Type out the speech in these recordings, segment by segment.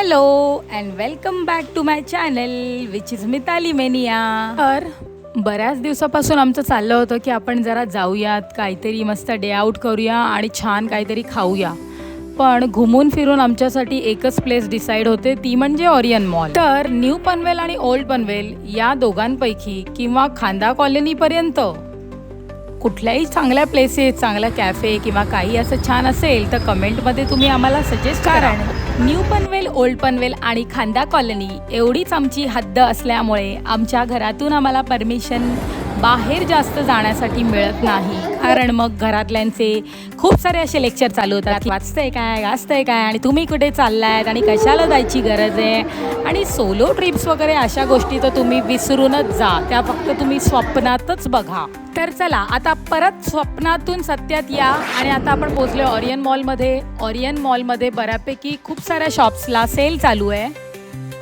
Hello and welcome back to my channel which is Mitali mania तर बऱ्याच दिवसापासून आमचं चाललं होतं की आपण जरा जाऊयात काहीतरी मस्त डे आऊट करूया आणि छान काहीतरी खाऊया. पण घुमून फिरून आमच्यासाठी एकच प्लेस डिसाईड होते ती म्हणजे ऑरियन मॉल तर न्यू पनवेल आणि ओल्ड पनवेल या दोघांपैकी किंवा खांदा कॉलनीपर्यंत कुठल्याही चांगल्या प्लेसेस चांगला कॅफे किंवा काही असं छान असेल तर कमेंटमध्ये तुम्ही आम्हाला सजेस्ट करा. न्यू पनवेल ओल्ड पनवेल आणि खांदा कॉलनी एवढीच आमची हद्द असल्यामुळे आमच्या घरातून आम्हाला परमिशन बाहेर जास्त जाण्यासाठी मिळत नाही. कारण मग घरातल्यांचे खूप सारे असे लेक्चर चालू होतात. वाचतंय काय गाजतंय काय आणि तुम्ही कुठे चाललायत आणि कशाला जायची गरज आहे? आणि सोलो ट्रिप्स वगैरे अशा गोष्टी तर तुम्ही विसरूनच जा. त्या फक्त तुम्ही स्वप्नातच बघा. तर चला आता परत स्वप्नातून सत्यात या आणि आता आपण पोहोचलो ऑरियन मॉलमध्ये ऑरियन मॉलमध्ये बऱ्यापैकी खूप साऱ्या शॉप्सला सेल चालू आहे.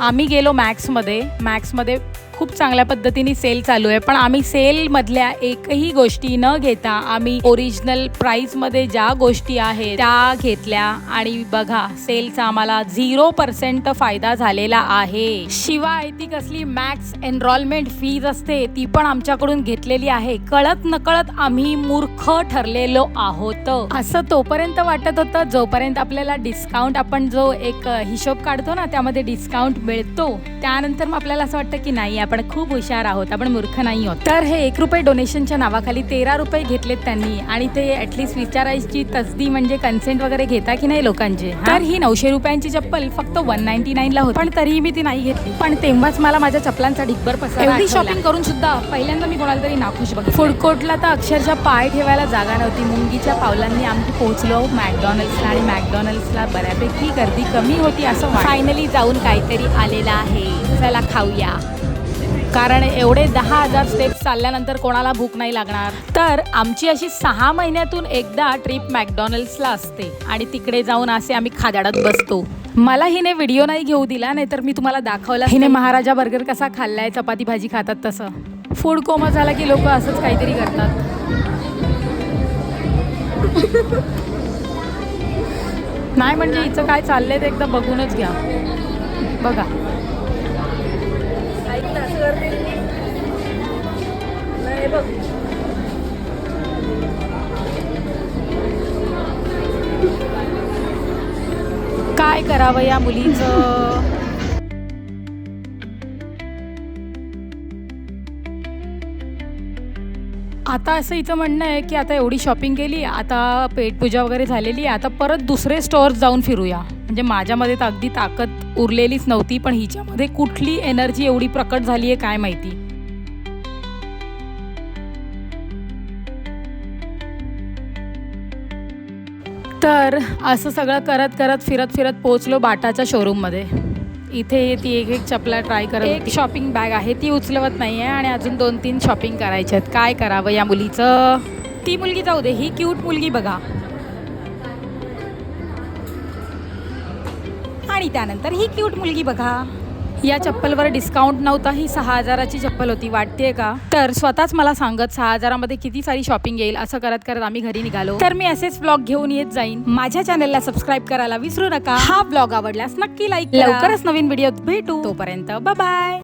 आम्ही गेलो मॅक्समध्ये मॅक्समध्ये खूप चांगल्या पद्धतीने सेल चालू आहे. पण आम्ही सेलमधल्या एकही गोष्टी न घेता आम्ही ओरिजिनल प्राईसमध्ये ज्या गोष्टी आहेत त्या घेतल्या. आणि बघा सेलचा आम्हाला झिरो पर्सेंट फायदा झालेला आहे. शिवाय ती कसली मॅक्स एनरोलमेंट फीज असते ती पण आमच्याकडून घेतलेली आहे. कळत नकळत आम्ही मूर्ख ठरलेलो आहोत. असं तोपर्यंत वाटत होतं जोपर्यंत आपल्याला डिस्काउंट आपण जो एक हिशोब काढतो ना त्यामध्ये डिस्काउंट मिळतो. त्यानंतर मग आपल्याला असं वाटतं की नाही आपण खूप हुशार आहोत आपण मूर्ख नाही आहोत. तर हे एक रुपये डोनेशनच्या नावाखाली तेरा रुपये घेतलेत त्यांनी आणि ते ऍटलीस्ट विचारायची तसदी म्हणजे कन्सेंट वगैरे घेता की नाही लोकांचे? तर ही नऊशे रुपयांची चप्पल फक्त वन नाईन्टी ला होती. पण तरीही मी ती नाही घेतली. पण तेव्हाच मला माझ्या चपलांचा ढिब्बर पसरा एवढी शॉपिंग करून सुद्धा पहिल्यांदा मी कोणाला तरी नाखुश बघ फूड कोर्टला तर अक्षरशः पाय ठेवायला जागा नव्हती. मुंगीच्या पावलांनी आम्ही पोहोचलो मॅकडॉनल्ड्सला आणि मॅकडॉनल्ड्सला बऱ्यापैकी गर्दी कमी होती असं फायनली जाऊन काहीतरी आलेलं आहे. चला खाऊया. कारण एवढे दहा हजार स्टेप्स चालल्यानंतर कोणाला भूक नाही लागणार. तर आमची अशी सहा महिन्यातून एकदा ट्रिप मॅकडॉनल्ड्सला असते. आणि तिकडे जाऊन असे आम्ही खादाडत बसतो. मला हिने व्हिडिओ नाही घेऊ दिला नाही तर मी तुम्हाला दाखवला हिने महाराजा बर्गर कसा खाल्लाय चपाती भाजी खातात तसं. फूड कोमा झाला की लोक असंच काहीतरी करतात. नाही म्हणजे हिचं काय चाललंय ते एकदा बघूनच घ्या. बघा. करते नाही बघ काय करावं या मुलीचं? आता असं इथं म्हणणं आहे की आता एवढी शॉपिंग केली आता पेटपूजा वगैरे झालेली आहे आता परत दुसरे स्टोअर्स जाऊन फिरूया. म्हणजे माझ्यामध्ये तर अगदी ताकद उरलेलीच नव्हती पण हिच्यामध्ये कुठली एनर्जी एवढी प्रकट झाली आहे काय माहिती? तर असं सगळं करत करत फिरत फिरत पोचलो बाटाच्या शोरूममध्ये इथे ती एक एक चपला ट्राय करत एक शॉपिंग बॅग आहे ती उचलवत नाही आहे आणि अजून दोन तीन शॉपिंग करायचे आहेत. काय करावं या मुलीचं? ती मुलगी जाऊ दे ही क्यूट मुलगी बघा. आणि त्यानंतर ही क्यूट मुलगी बघा. या चप्पलवर डिस्काउंट नव्हता ही सहा हजाराची चप्पल होती वाटते का? तर स्वतःच मला सांगत सहा हजारामध्ये किती सारी शॉपिंग येईल असं करत करत आम्ही घरी निघालो. तर मी असेच ब्लॉग घेऊन येत जाईन. माझ्या चॅनलला सबस्क्राईब करायला विसरू नका. हा ब्लॉग आवडल्यास नक्की लाईक लवकरच नवीन व्हिडिओ भेटू. तोपर्यंत बाय